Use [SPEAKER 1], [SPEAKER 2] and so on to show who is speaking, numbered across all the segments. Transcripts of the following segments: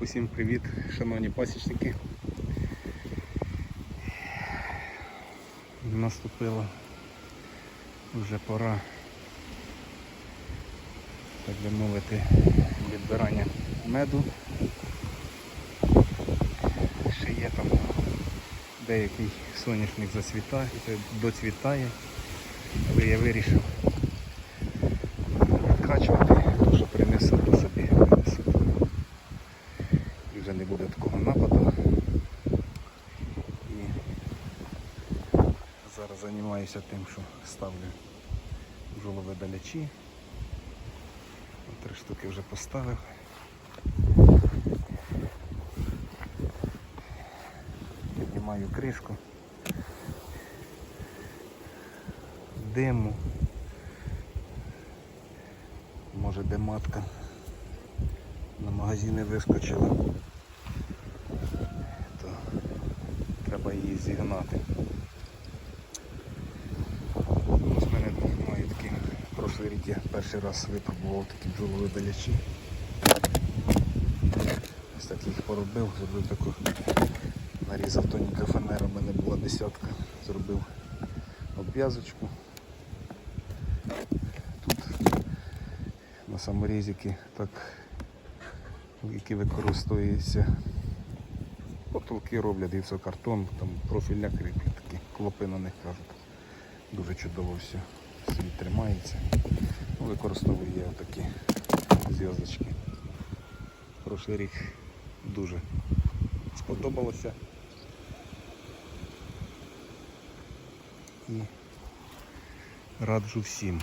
[SPEAKER 1] Усім привіт, шановні пасічники. Наступила вже пора, так би мовити, відбирання меду. Ще є там деякий соняшник зацвітає, доцвітає, але я вирішив відкачувати, такого нападу. І зараз займаюся тим, що ставлю бджоловидалячі. Три штуки вже поставив. Піднімаю кришку. Диму. Може де матка на магазини вискочила, зігнати. Ось мене маю такі прошлий рік я перший раз випробував такі бджоловидалячі. Ось так їх поробив, зробив таку, нарізав тоненька фанера, в мене була десятка, зробив обв'язочку. Тут на саморізики, так, які використовуються. Потолки роблять і все картон, там профільня кріплять, такі клопи на них кажуть. Дуже чудово все світ тримається. Ну, Використовую я такі зв'язочки. Прошлий рік дуже сподобалося. І раджу всім.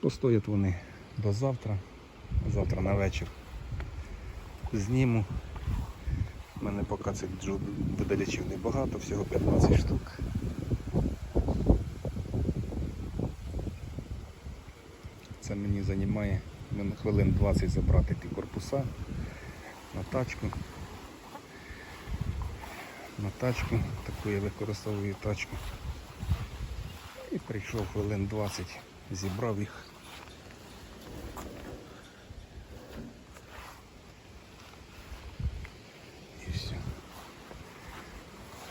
[SPEAKER 1] Постоять вони до завтра. Завтра на вечір зніму. У мене поки цих джу- видалячів небагато, всього 15 штук. Це мені займає мене хвилин 20 забрати ті корпуса на тачку. На тачку, таку я використовую тачку. І прийшов хвилин 20, зібрав їх. І все.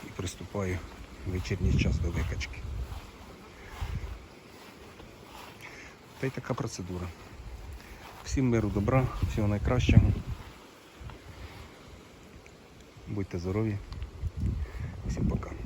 [SPEAKER 1] І приступаю в вечірній час до викачки. Та й така процедура. Всім миру добра, всього найкращого. Будьте здорові. Всім пока.